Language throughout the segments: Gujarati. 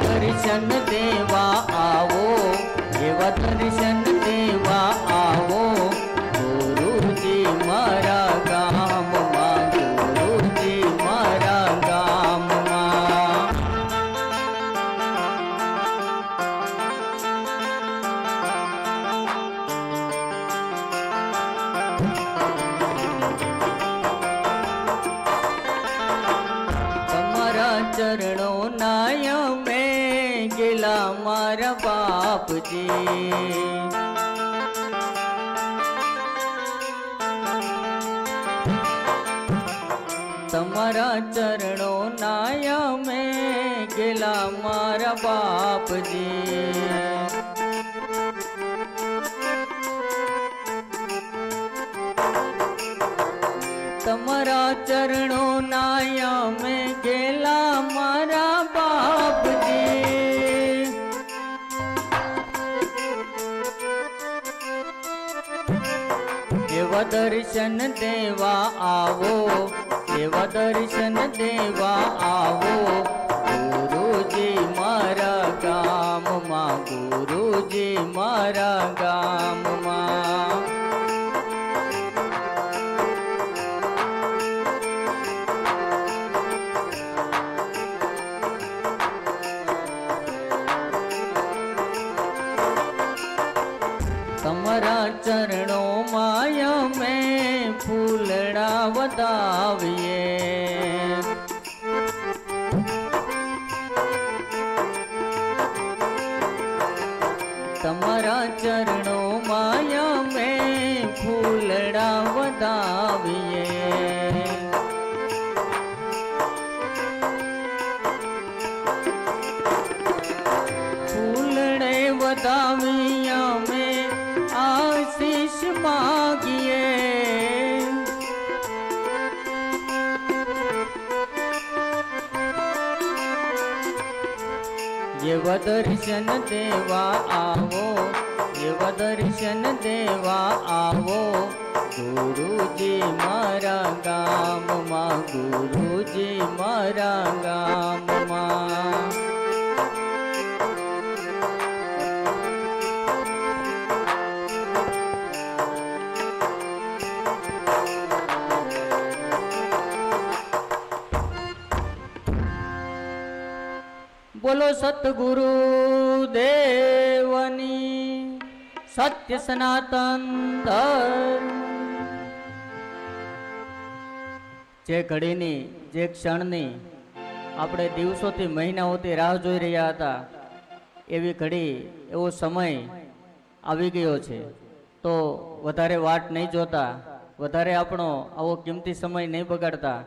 દર્શન દેવા આવો એવા દર્શન તમારા ચરણો નાય મેં ગેલા મારા બાપજી તમારા ચરણો નાયા મેં ગેલા મારા બાપજી એવા દર્શન દેવા આવો એવા દર્શન દેવા આવો. ગુરુજી મારા ગામમાં, ગુરુજી મારા ગામમાં. તમારા ચરણો માયા મેં ફૂલડા વધાવીએ દર્શન દેવા આવો જેવા દર્શન દેવા આવો. ગુરુજી મારા ગામમાં, ગુરુજી મારા ગામમાં. બોલો સતગુરુ. દેવની સત્ય સનાતન જે ઘડીની જે ક્ષણની આપણે દિવસોથી મહિનાઓથી રાહ જોઈ રહ્યા હતા, એવી ઘડી, એવો સમય આવી ગયો છે. તો વધારે વાટ નહીં જોતા, વધારે આપણો આવો કિંમતી સમય નહીં બગાડતા,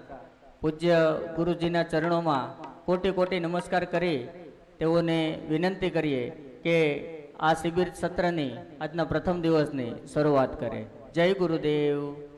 પૂજ્ય ગુરુજીના ચરણોમાં કોટી કોટી નમસ્કાર કરી તેઓને વિનંતી કરીએ કે આ શિબિર સત્રની આજના પ્રથમ દિવસની શરૂઆત કરે. જય ગુરુદેવ.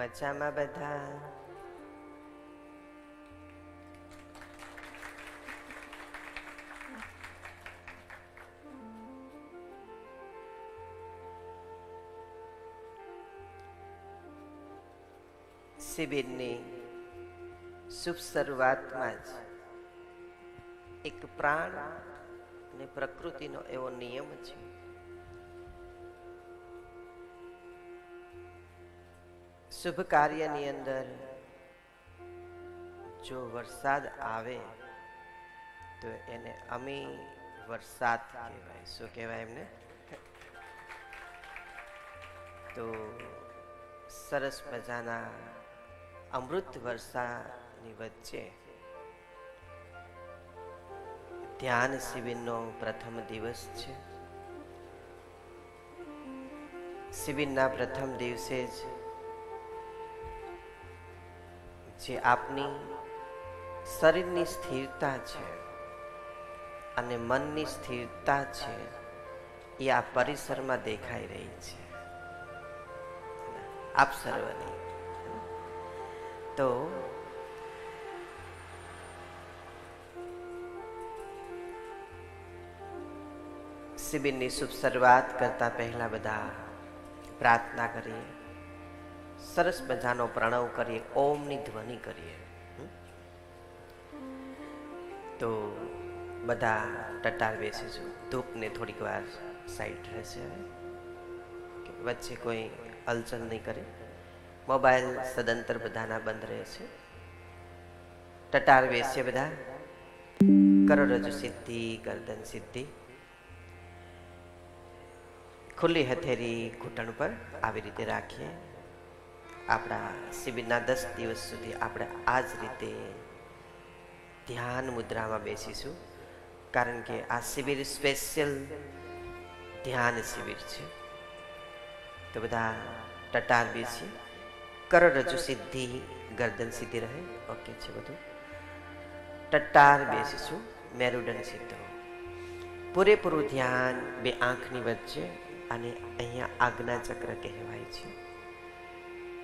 મજામાં બધા? શિબિરની શુભ શરૂઆતમાં જ એક પ્રાણ અને પ્રકૃતિનો એવો નિયમ છે. શુભ કાર્યની અંદર જો વરસાદ આવે તો એને અમી વરસાદ કહેવાય. શું કહેવાય એમને? તો સરસ મજાના અમૃત વર્ષાની વચ્ચે ધ્યાન શિબિરનો પ્રથમ દિવસ છે. શિબિરના પ્રથમ દિવસે જ જે આપની શરીરની સ્થિરતા છે અને મનની સ્થિરતા છે, એ આ પરિસરમાં દેખાઈ રહી છે. આપ સર્વની. તો શિબિરની શુભ શરૂઆત કરતા પહેલા બધા પ્રાર્થના કરીએ. સરસ મજાનો પ્રણવ કરીએ, ઓમની ધ્વનિ કરીએ. તો બધા ટટાર બેસીશું ધૂપને થોડીક વાર સાઈડ રહેશે વચ્ચે કોઈ હલચલ નહીં કરે. મોબાઈલ સદંતર બધાના બંધ રહે છે. ટટાર બેસીએ બધા. કરોડરજુ સિદ્ધિ, ગરદન સિદ્ધિ. ખુલ્લી હથેરી ઘૂંટણ પર આવી રીતે રાખીએ. આપણા શિબિરના દસ દિવસ સુધી આપણે આ જ રીતે ધ્યાન મુદ્રામાં બેસીશું. કારણ કે આ શિબિર સ્પેશિયલ ધ્યાન શિબિર છે. તો બધા ટટાર બેસીએ. કરોડરજ્જુ સિદ્ધિ, ગરદન સીધી રહે. ઓકે છે બધું. ટટ્ટાર બેસીશું. મેરુડન સીધો પૂરેપૂરું ધ્યાન બે આંખની વચ્ચે અને અહીંયા આજ્ઞા ચક્ર કહેવાય છે.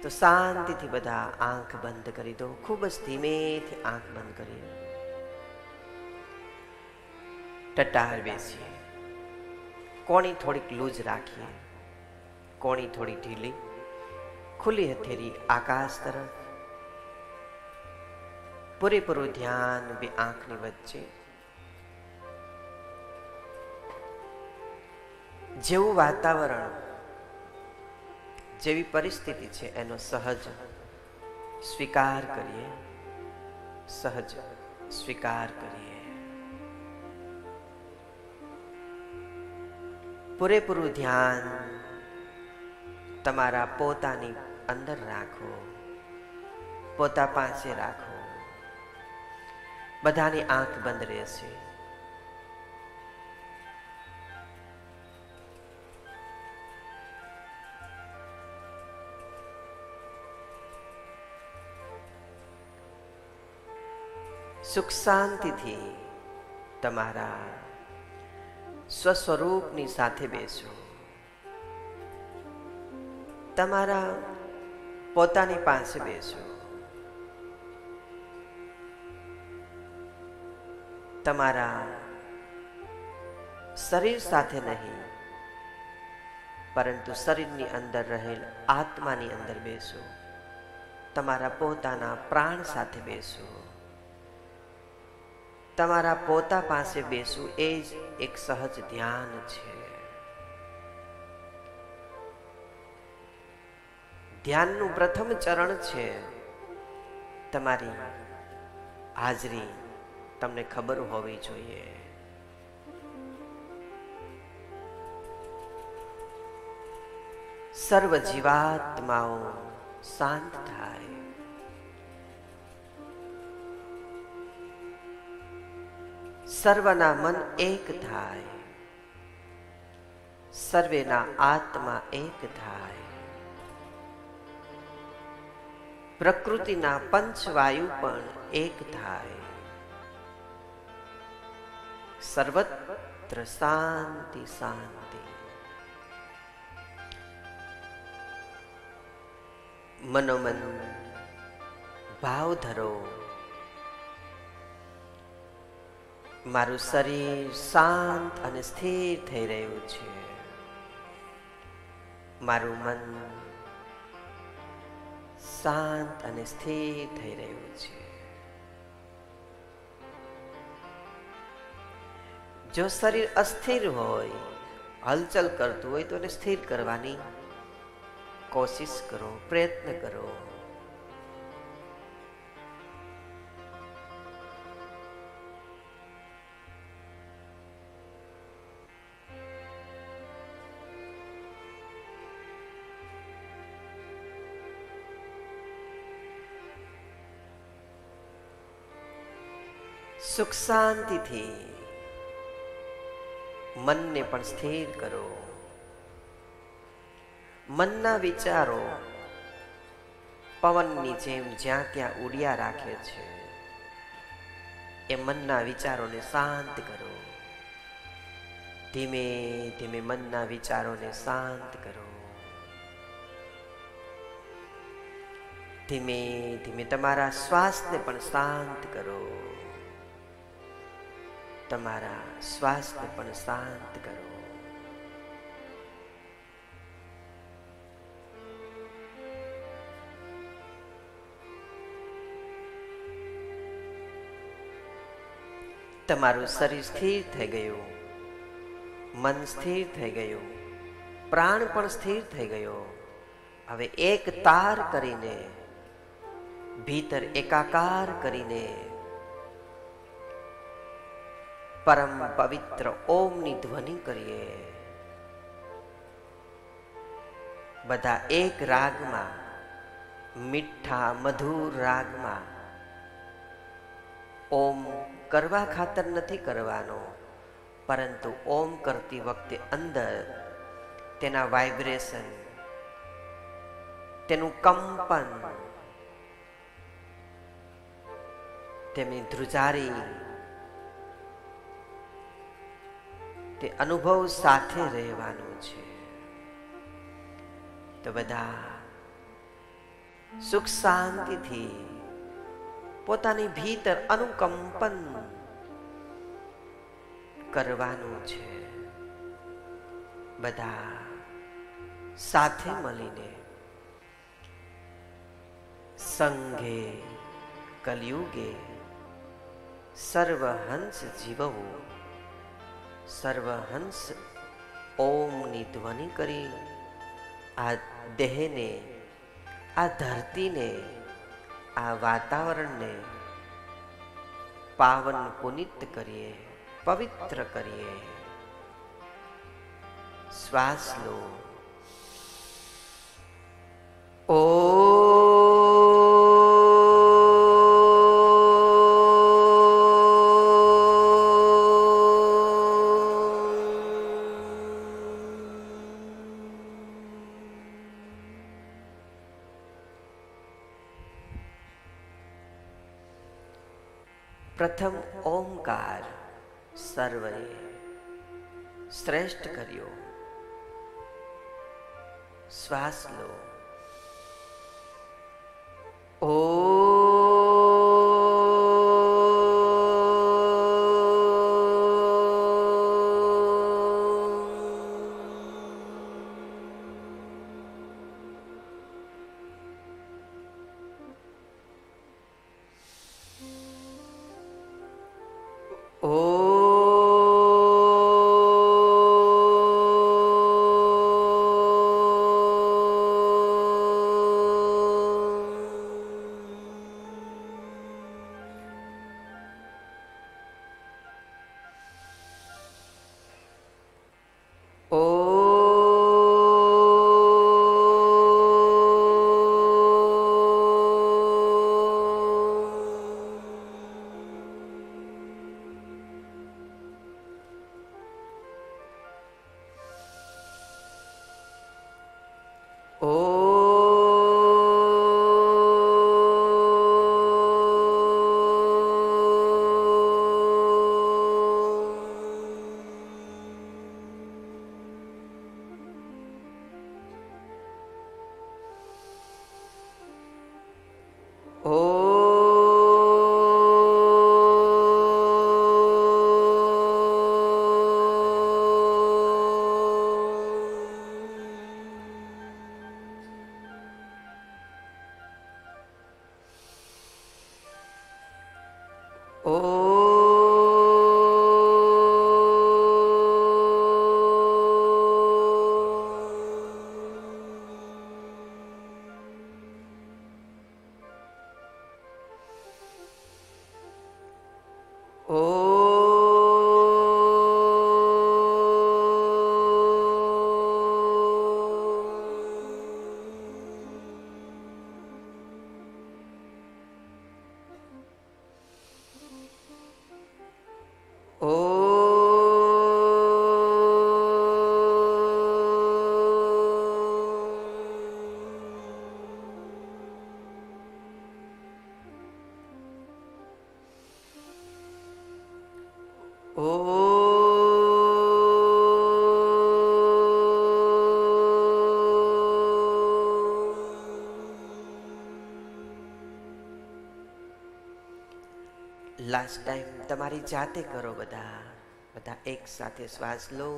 તો શાંતિથી બધા આંખ બંધ કરી દો. ખૂબ જ ધીમેથી આંખ બંધ કરી ટટાર બેસીએ. કોણી થોડીક લૂજ રાખીએ. કોણી થોડી ઢીલી. ખુલ્લી હથેરી આકાશ તરફ. પૂરેપૂરું ધ્યાન બે આંખની વચ્ચે. જેવું વાતાવરણ જેવી પરિસ્થિતિ છે, એનો સહજ સ્વીકાર કરીએ. સહજ સ્વીકાર કરીએ. પૂરેપૂરું ધ્યાન તમારા પોતાની અંદર રાખો. પોતા પાસે રાખો. બધાની આંખ બંધ રહેશે. સુખ શાંતિથી તમારા સ્વસ્વરૂપની સાથે બેસો. તમારા પોતાની પાસે બેસો. તમારા શરીર સાથે નહીં, પરંતુ શરીરની અંદર રહેલ આત્માની અંદર બેસો. તમારા પોતાના પ્રાણ સાથે બેસો. તમારા પોતા પાસે બેસવું એ જ એક સહજ ધ્યાન છે. ધ્યાનનું પ્રથમ ચરણ છે તમારી હાજરી. તમને ખબર હોવી જોઈએ. સર્વ જીવાત્માઓ શાંત થાય. સર્વના મન એક થાય. સર્વેના આત્મા એક થાય. પ્રકૃતિના પંચવાયુ પણ એક થાય. સર્વત્ર શાંતિ શાંતિ. મનોમન ભાવ ધરો. મારું શરીર શાંત અને સ્થિર થઈ રહ્યું છે. મારું મન શાંત અને સ્થિર થઈ રહ્યું છે. જો શરીર અસ્થિર હોય, હલચલ કરતું હોય તો એને સ્થિર કરવાની કોશિશ કરો, પ્રયત્ન કરો. સુખ શાંતિથી મનને પણ સ્થિર કરો. મનના વિચારો પવનની જેમ જ્યાં ત્યાં ઉડ્યા રાખે છે, એ મનના વિચારોને શાંત કરો. ધીમે ધીમે મનના વિચારોને શાંત કરો. ધીમે ધીમે તમારા શ્વાસને પણ શાંત કરો. તમારા શ્વાસને પણ શાંત કરો. તમારું શરીર સ્થિર થઈ ગયું. મન સ્થિર થઈ ગયું. પ્રાણ પણ સ્થિર થઈ ગયો. હવે એક તાર કરીને, ભીતર એકાકાર કરીને પરમ પવિત્ર ઓમની ધ્વનિ કરીએ. બધા એક રાગમાં, મીઠા મધુર રાગમાં ઓમ કરવા ખાતર નથી કરવાનો, પરંતુ ઓમ કરતી વખતે અંદર તેના વાઇબ્રેશન તેનું કંપન, તેમની ધ્રુજારી તે અનુભવ સાથે રહેવાનું છે. તો બધા સુખ શાંતિથી પોતાની ભીતર અનુકંપન કરવાનું છે. બધા સાથે મળીને સંઘે, કલયુગે સર્વહંસ જીવવું. સર્વહંસ ઓમની ધ્વનિ કરી આ દેહને આ ધરતીને આ વાતાવરણને પાવન પુનિત કરીએ પવિત્ર કરીએ શ્વાસ લો પ્રથમ ઓમકાર સર્વે શ્રેષ્ઠ કર્યો. શ્વાસ લો. લાસ્ટ ટાઈમ તમારી જાતે કરો બધા. બધા એક સાથે શ્વાસ લો.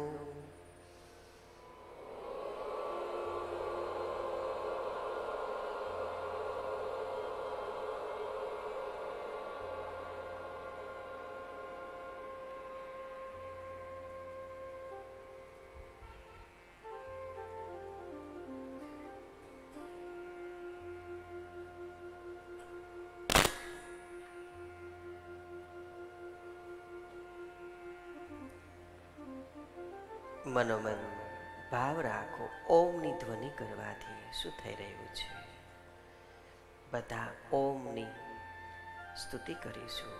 મનોમન, ભાવ રાખો, ઓમની ધ્વનિ કરવાથી શું થઈ રહ્યું છે? બધા ઓમની સ્તુતિ કરીશું.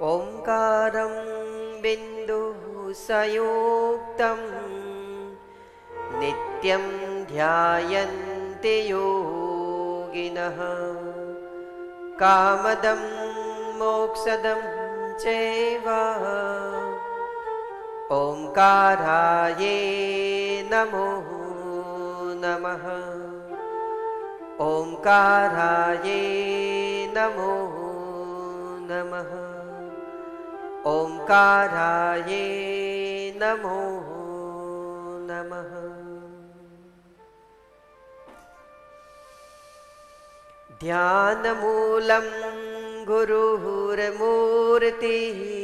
ઓમકારમ બિંદુ સંયુક્તમ, નિત્યમ ધ્યાયંતે યોગિન, કામદમ મોક્ષદમ ચૈવા येकाराये नमो नमः। ॐकाराये नमो नमः। ओङ्काराये नमो नमः। ध्यानमूलं गुरुर्मूर्तिः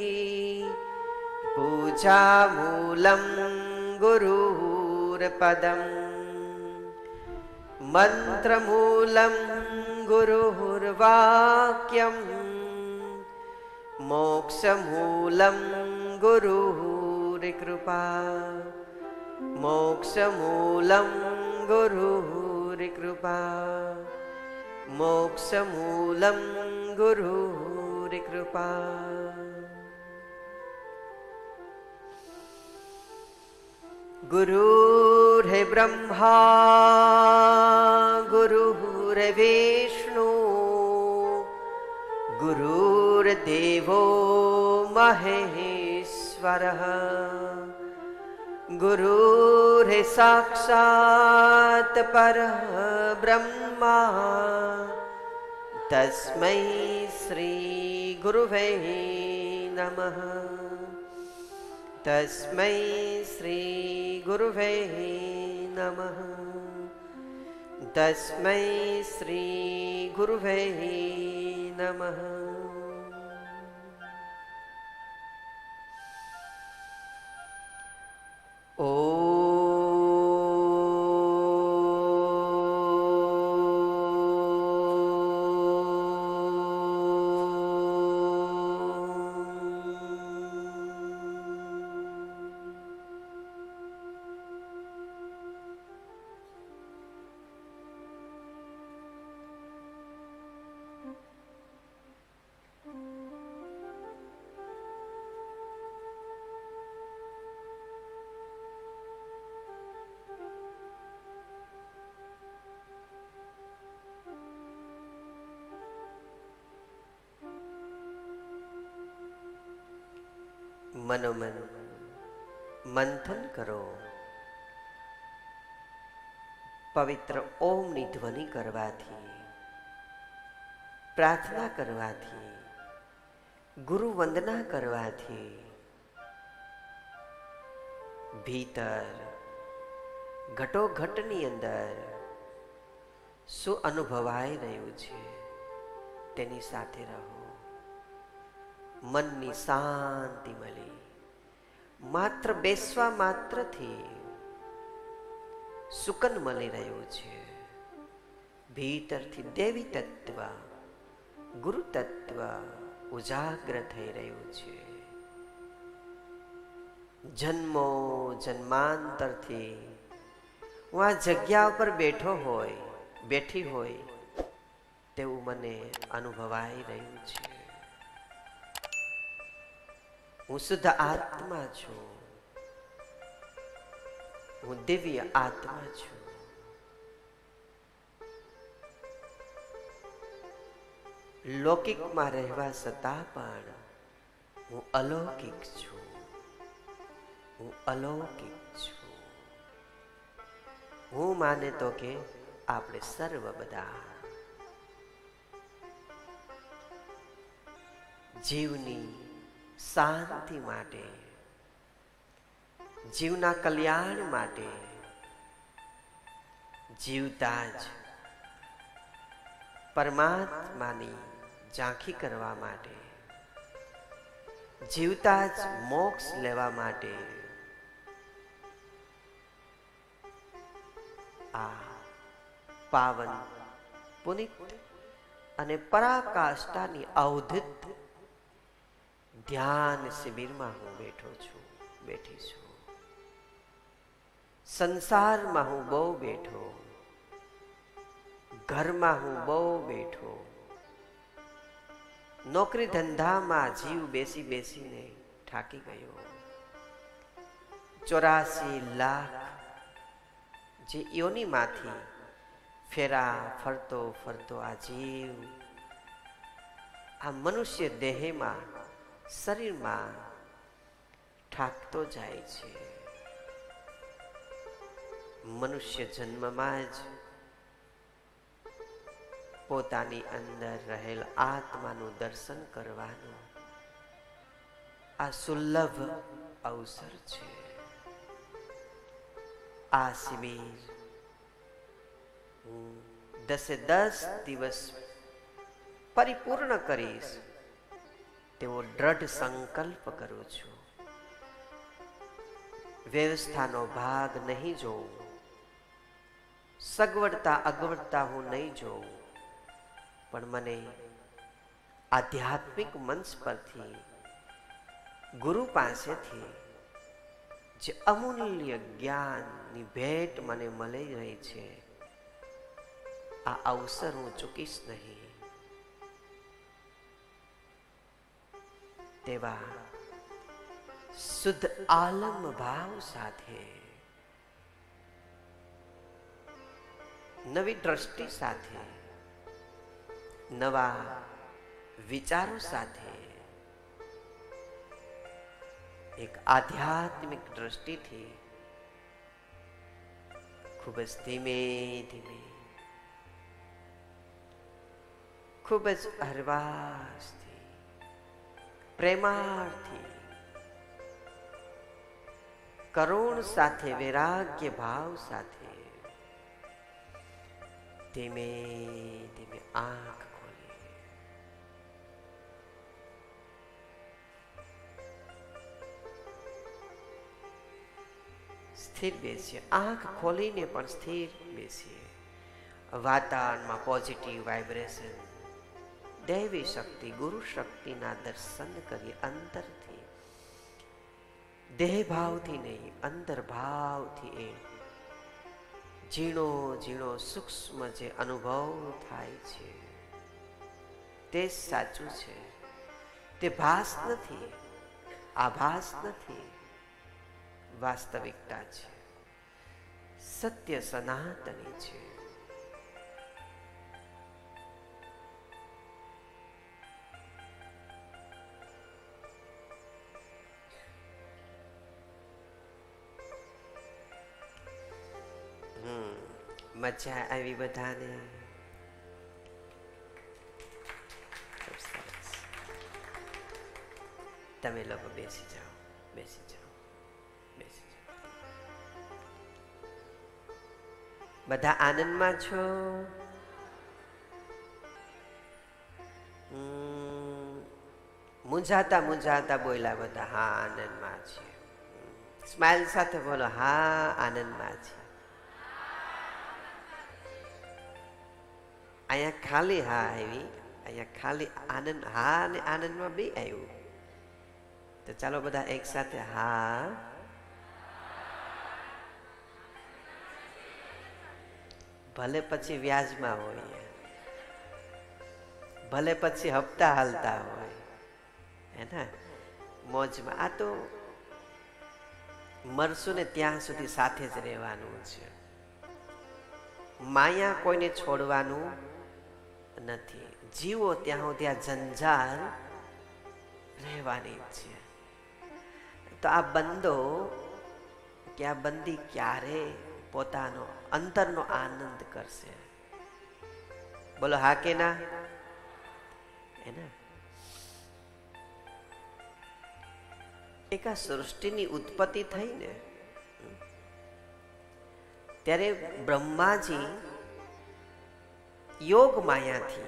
पूजामूलं गुरुर्पदम् मन्त्रमूलं गुरुर्वाक्यम् मोक्षमूलं गुरुरिकृपा मोक्षमूलं गुरुरिकृपा मोक्षमूलं गुरुरिकृपा गुरुर्हे ब्रह्मा गुरुर्विष्णु गुरुर्देवो महेश्वरः गुरुर्हि साक्षात् परः ब्रह्मा तस्मै श्रीगुरुवे नमः तस्मै श्रीगुरुवे नमः। तस्मै श्रीगुरुवे नमः મનોમન મંથન કરો. પવિત્ર ઓમની ધ્વનિ કરવાથી, પ્રાર્થના કરવાથી, ગુરુ વંદના કરવાથી, ભીતર ઘટોઘટની અંદર શું અનુભવાઈ રહ્યું છે તેની સાથે રહો. મનની શાંતિ મળી. માત્ર બેસવા માત્રથી સુકન મળી રહ્યું છે. ભીતરથી દેવી તત્વ, ગુરુ તત્વ ઉજાગ્ર થઈ રહ્યું છે. જન્મો જન્માંતરથી હું આ જગ્યા ઉપર બેઠો હોય, બેઠી હોય, તેવું મને અનુભવાઈ રહ્યું છે. હું શુદ્ધ આત્મા છું. હું દિવ્ય આત્મા છું. લૌકિકમાં રહેવા છતાં પણ હું અલૌકિક છું. હું અલૌકિક છું. હું માને તો કે આપણે સર્વ બધા. જીવની શાંતિ માટે, જીવના કલ્યાણ માટે, જીવતા જ પરમાત્માની ઝાંખી કરવા માટે, જીવતા જ મોક્ષ લેવા માટે આ પાવન પુનિત અને પરાકાષ્ઠાની અવધિત ધ્યાન શિબિરમાં હું બેઠો છું, બેઠી છું. સંસારમાં હું બહુ બેઠો, ઘરમાં હું બહુ બેઠો. નોકરી ધંધામાં જીવ બેસી બેસીને થાકી ગયો. ચોરાસી લાખ જે યોનીમાંથી ફેરા ફરતો ફરતો આ જીવ, આ મનુષ્ય દેહમાં શરીરમાં ઠાકતો જાય છે. મનુષ્ય જન્મમાં જ પોતાની અંદર રહેલ આત્માનું દર્શન કરવાનું આ સુલભ અવસર છે. આ શિબિર હું દસે દસ દિવસ પરિપૂર્ણ કરીશ. તેવો દ્રઢ સંકલ્પ કરું છું. વ્યવસ્થાનો ભાગ નહીં જોઉં. સગવડતા અગવડતા હું નહીં જોઉં. પણ મને આધ્યાત્મિક મંચ પરથી ગુરુ પાસેથી જે અમૂલ્ય જ્ઞાનની ભેટ મને મળી રહી છે, આ અવસર હું ચૂકીશ નહીં. તેવા શુદ્ધ આલમ ભાવ સાથે નવી દ્રષ્ટિ સાથે નવા વિચારો સાથે એક આધ્યાત્મિક દ્રષ્ટિથી ખૂબ જ ધીમે ધીમે ખૂબ જ હરવાશથી પ્રેમાર્થી. કરુણ સાથે, વૈરાગ્ય ભાવ સાથે. ધીમે ધીમે આંખ સ્થિર બેસીએ. આંખ ખોલીને પણ સ્થિર બેસીએ. વાતાવરણમાં પોઝિટિવ વાઇબ્રેશન દૈવી શક્તિ, ગુરુ શક્તિના દર્શન કરીએ અંતરથી. દેહ ભાવથી નહીં અંતર ભાવથી એ. ઝીણો ઝીણો સૂક્ષ્મ જે અનુભવ થાય છે, તે સાચું છે. તે ભાસ નથી, આભાસ નથી, વાસ્તવિકતા છે. સત્ય સનાતની છે. મજા આવી બધાને. તમે લોકો બેસી જાઓ બેસી જાઓ બેસી જાઓ. બધા આનંદમાં છો? મૂંઝાતા મૂંઝાતા બોલ્યા બધા, હા, આનંદમાં છે સ્માઇલ સાથે બોલો, હા, આનંદમાં છીએ. અહીંયા ખાલી હા આવી અહીંયા ખાલી આનંદ હા અને આનંદમાં બે આવ્યું તો ચાલો બધા એક સાથે હા ભલે પછી વ્યાજમાં હોય ભલે પછી હપ્તા હાલતા હોય હે ને મોજમાં આ તો મરશું ને ત્યાં સુધી સાથે જ રહેવાનું છે માયા કોઈને છોડવાનું નથી. જીવો ત્યાં સુધી આ જંજાર રહેવાની છે. તો આ બંદો કે આ બંદી ક્યારે પોતાનો અંતરનો આનંદ કરશે? બોલો, હા કે ના? એના એક આ સૃષ્ટિની ઉત્પત્તિ થઈ ને ત્યારે બ્રહ્માજી યોગ માયાથી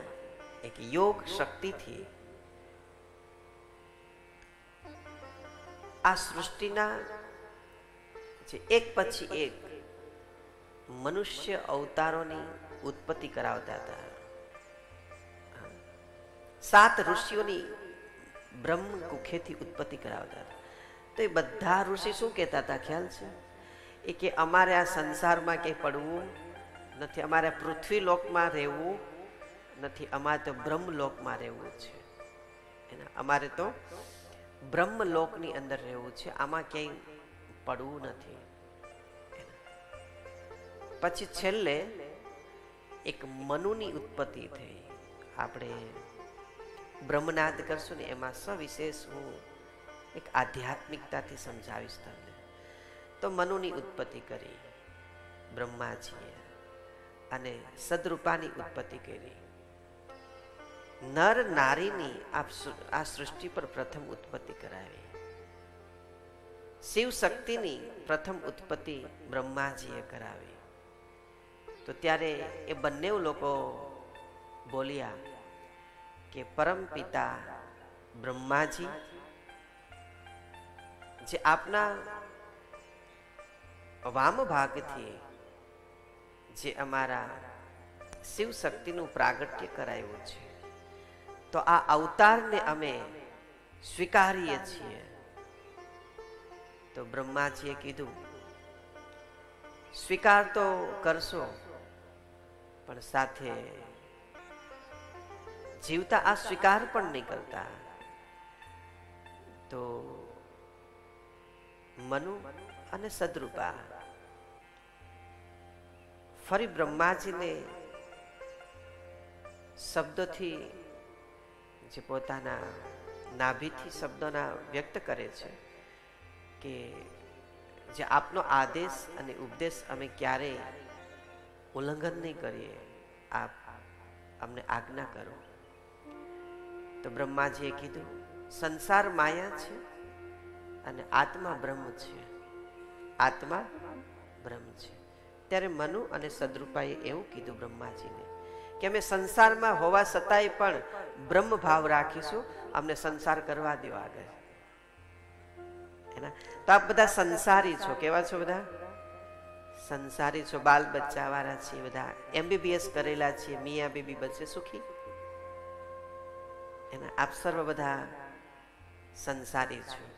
એક યોગ શક્તિથી આ સૃષ્ટિના જે એક પછી એક મનુષ્ય અવતારોની ઉત્પત્તિ કરાવતા હતા. સાત ઋષિઓની બ્રહ્મ કુખેથી ઉત્પત્તિ કરાવતા હતા. તો એ બધા ઋષિ શું કહેતા હતા? ખ્યાલ છે? એ કે અમારે આ સંસારમાં કંઈ પડવું નથી, અમારે પૃથ્વી લોકમાં રહેવું નથી, અમારે તો બ્રહ્મલોકમાં રહેવું છે. એના અમારે તો બ્રહ્મલોકની અંદર રહેવું છે, આમાં ક્યાંય પડવું નથી. પછી છેલ્લે એક મનુની ઉત્પત્તિ થઈ. આપણે બ્રહ્મનાદ કરશું ને એમાં સવિશેષ હું એક આધ્યાત્મિકતાથી સમજાવીશ તમને. તો મનુની ઉત્પત્તિ કરી બ્રહ્માજીએ. અને સદરૂપાની ઉત્પત્તિ કરી. નર નારીની આ સૃષ્ટિ પર પ્રથમ ઉત્પત્તિ કરાવી. શિવ શક્તિની પ્રથમ ઉત્પત્તિ બ્રહ્માજીએ કરાવી. તો ત્યારે એ બંને લોકો બોલ્યા કે પરમ પિતા બ્રહ્માજી, જે આપના વામ ભાગથી જે અમારા શિવ શક્તિનું પ્રાગટ્ય કરાયું છે. તો આ અવતારને અમે સ્વીકારીએ છીએ. તો બ્રહ્માજીએ કીધું, સ્વીકાર તો કરશો, પણ સાથે જીવતા આ સ્વીકાર પણ નહીં કરતા. તો મનુ અને સદરૂપા ફરી બ્રહ્માજીને શબ્દોથી જે પોતાના નાભીથી શબ્દોના વ્યક્ત કરે છે કે જે આપનો આદેશ અને ઉપદેશ અમે ક્યારેય ઉલ્લંઘન નહીં કરીએ, આપ અમને આજ્ઞા કરો. તો બ્રહ્માજીએ કીધું, સંસાર માયા છે અને આત્મા બ્રહ્મ છે. આત્મા બ્રહ્મ છે. ત્યારે મનુ અને સદરૂપાએ એવું કીધું બ્રહ્માજીને કે અમે સંસારમાં હોવા છતાંય પણ બ્રહ્મ ભાવ રાખીશું, અમને સંસાર કરવા દો આગળ. એના તો આપ બધા સંસારી છો, કેવા છો બધા? સંસારી છો, બાલ બચ્ચા વાળા છીએ બધા. એમબીબીએસ કરેલા છીએ, મિયા બીબી બચે સુખી. એના આપ સર્વ બધા સંસારી છો.